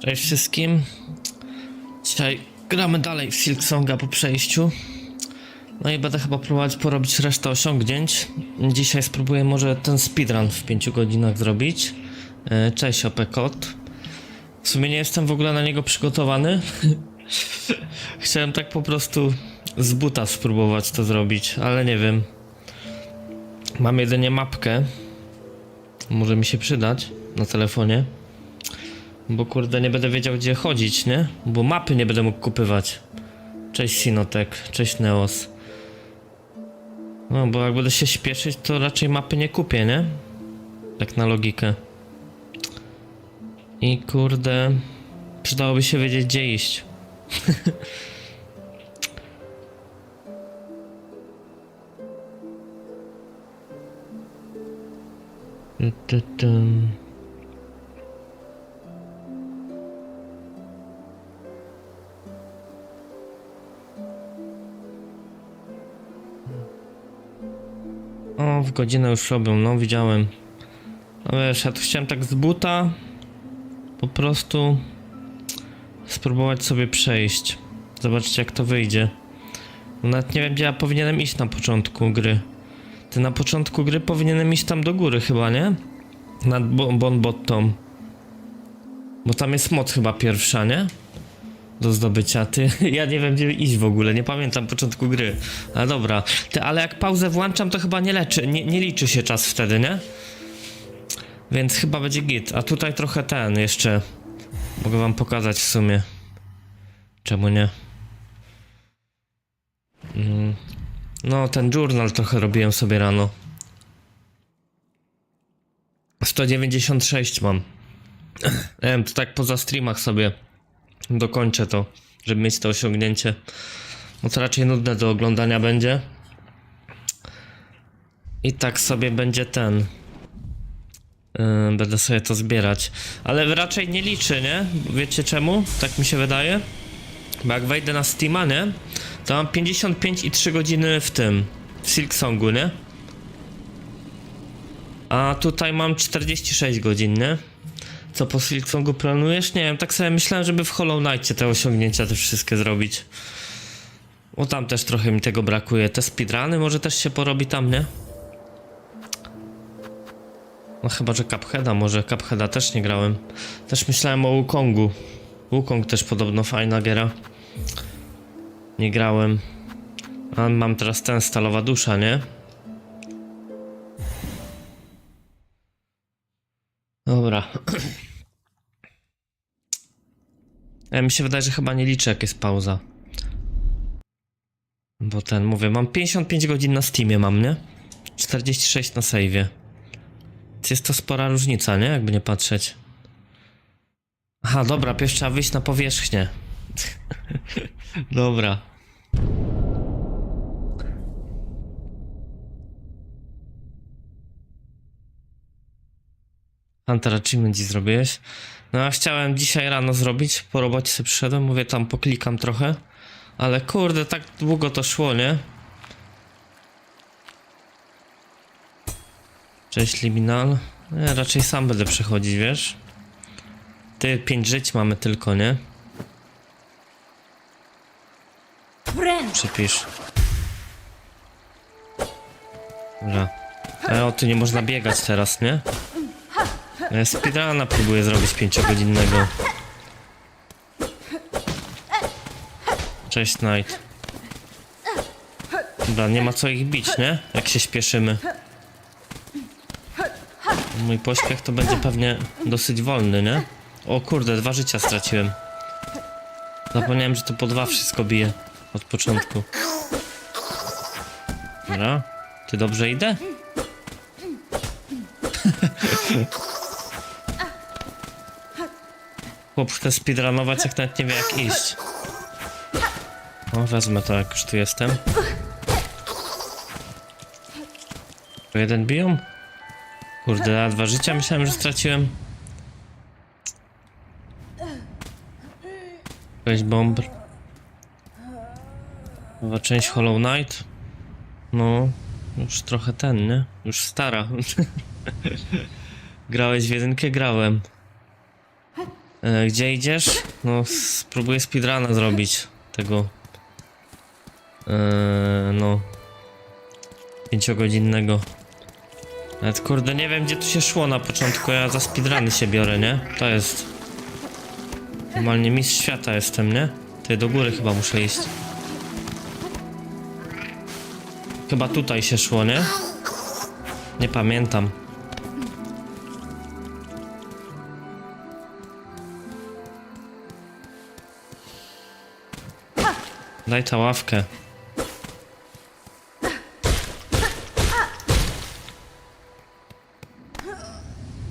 Cześć wszystkim. Dzisiaj gramy dalej w Silksonga po przejściu. No i będę chyba próbować porobić resztę osiągnięć. Dzisiaj spróbuję może ten speedrun w 5 godzinach zrobić. E, Cześć Opekot. W sumie nie jestem w ogóle na niego przygotowany. Chciałem tak po prostu z buta spróbować to zrobić, ale nie wiem. Mam jedynie mapkę. Może mi się przydać na telefonie. Bo kurde nie będę wiedział gdzie chodzić, nie? Bo mapy nie będę mógł kupywać. Cześć Sinotek, cześć Neos. No bo jak będę się śpieszyć to raczej mapy nie kupię, nie? Tak na logikę. I kurde przydałoby się wiedzieć gdzie iść. Tum. Godzinę już robią, no widziałem. No wiesz, ja tu chciałem tak z buta po prostu spróbować sobie przejść. Zobaczcie jak to wyjdzie. Nawet nie wiem gdzie ja powinienem iść na początku gry. Ty na początku gry powinienem iść tam do góry chyba, nie? Nad bo Bon. Bo tam jest moc chyba pierwsza, nie? Do zdobycia. Ty, ja nie wiem gdzie iść w ogóle, nie pamiętam początku gry. Ale dobra. Ty, ale jak pauzę włączam, to chyba nie leczy, nie, nie liczy się czas wtedy, nie? Więc chyba będzie git. A tutaj trochę ten jeszcze. Mogę wam pokazać w sumie. Czemu nie? Mm. No, ten journal trochę robiłem sobie rano. 196 mam. Nie wiem, to tak poza streamach sobie dokończę to, żeby mieć to osiągnięcie. Bo to raczej nudne do oglądania będzie. I tak sobie będzie ten. Yy, będę sobie to zbierać. Ale raczej nie liczy, nie? Wiecie czemu? Tak mi się wydaje. Bo jak wejdę na Steama, nie? To mam 55 i 3 godziny w tym. W Silksongu, nie? A tutaj mam 46 godzin, nie? Co po Silksongu planujesz? Nie wiem, tak sobie myślałem, żeby w Hollow Knightie te osiągnięcia te wszystkie zrobić. Bo tam też trochę mi tego brakuje. Te speedruny może też się porobi tam, nie? No chyba, że Cupheada, może Cupheada też nie grałem. Też myślałem o Wukongu. Wukong też podobno fajna giera. Nie grałem. A mam teraz ten Stalowa Dusza, nie? Dobra. Ja mi się wydaje, że chyba nie liczę, jak jest pauza. Bo ten, mówię, mam 55 godzin na Steamie mam, nie? 46 na save'ie. Jest to spora różnica, nie? Jakby nie patrzeć. Aha, dobra, pierwszy trzeba wyjść na powierzchnię. dobra. Hunter Achievement dziś zrobiłeś? No ja chciałem dzisiaj rano zrobić, po robocie sobie przyszedłem, mówię tam poklikam trochę. Ale kurde, tak długo to szło, nie? Cześć Liminal. Ja raczej sam będę przechodzić, wiesz? Ty, pięć żyć mamy tylko, nie? Przypisz. Dobra. Ale o, tu nie można biegać teraz, nie? Ja speedruna próbuję zrobić pięciogodzinnego. Cześć, Knight. Dobra, nie ma co ich bić, nie? Jak się śpieszymy. Mój pośpiech to będzie pewnie dosyć wolny, nie? O kurde, dwa życia straciłem. Zapomniałem, że to po dwa wszystko bije. Od początku. Dobra. Ty dobrze idę? Chłop chce speedrunować, jak nawet nie wie jak iść. O, wezmę to, jak już tu jestem. Po jeden biją? Kurde, a dwa życia myślałem, że straciłem. Weź bomb. Nowa część Hollow Knight. No, już trochę ten, nie? Już stara. Grałeś w jedynkę? Grałem. E, gdzie idziesz? No, spróbuję speedruna zrobić tego. E, no. Pięciogodzinnego. Nawet kurde, nie wiem gdzie tu się szło na początku, ja za speedruny się biorę, nie? To jest... Normalnie mistrz świata jestem, nie? Tutaj do góry chyba muszę iść. Chyba tutaj się szło, nie? Nie pamiętam. Daj ta ławkę.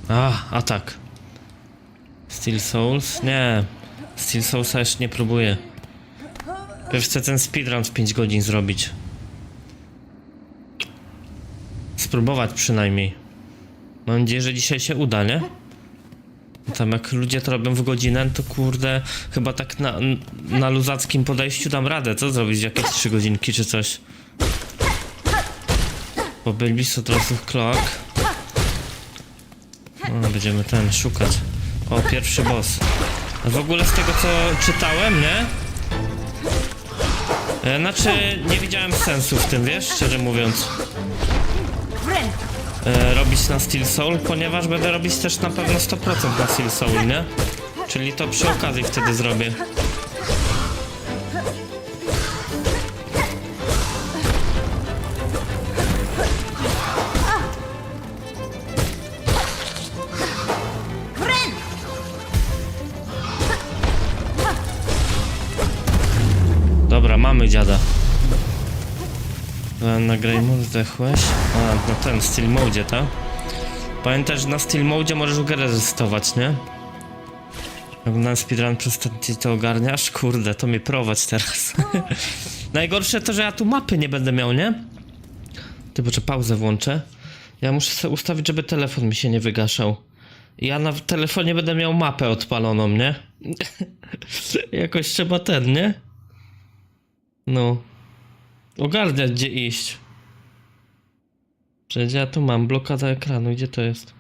A, atak. Steel Souls? Nie. Steel Soulsa jeszcze nie próbuję. Pierw chcę ten speedrun w 5 godzin zrobić. Spróbować przynajmniej. Mam nadzieję, że dzisiaj się uda, nie? Tam jak ludzie to robią w godzinę, to kurde, chyba tak na, na luzackim podejściu dam radę, co zrobić? Jakieś 3 godzinki czy coś. Bo byli od razu clock. No, będziemy ten szukać. O, pierwszy boss. W ogóle z tego co czytałem, nie? E, Znaczy, nie widziałem sensu w tym, wiesz, szczerze mówiąc. E, robić na Steel Soul, ponieważ będę robić też na pewno 100% na Steel Soul, nie? Czyli to przy okazji wtedy zrobię. Dobra, mamy dziada. E, Na Grey Mode zdechłeś? A, na ten, Steel Mode, tak? Pamiętaj, że na Steel Mode możesz grę rezystować, nie? Na speedrun przez to, ty to ogarniasz? Kurde, to mnie prowadź teraz. Najgorsze to, że ja tu mapy nie będę miał, nie? Ty, bo pauzę włączę? Ja muszę sobie ustawić, żeby telefon mi się nie wygaszał. Ja na telefonie będę miał mapę odpaloną, nie? Jakoś trzeba ten, nie? No. Ogarniać gdzie iść. Przecież ja tu mam blokada ekranu, gdzie to jest?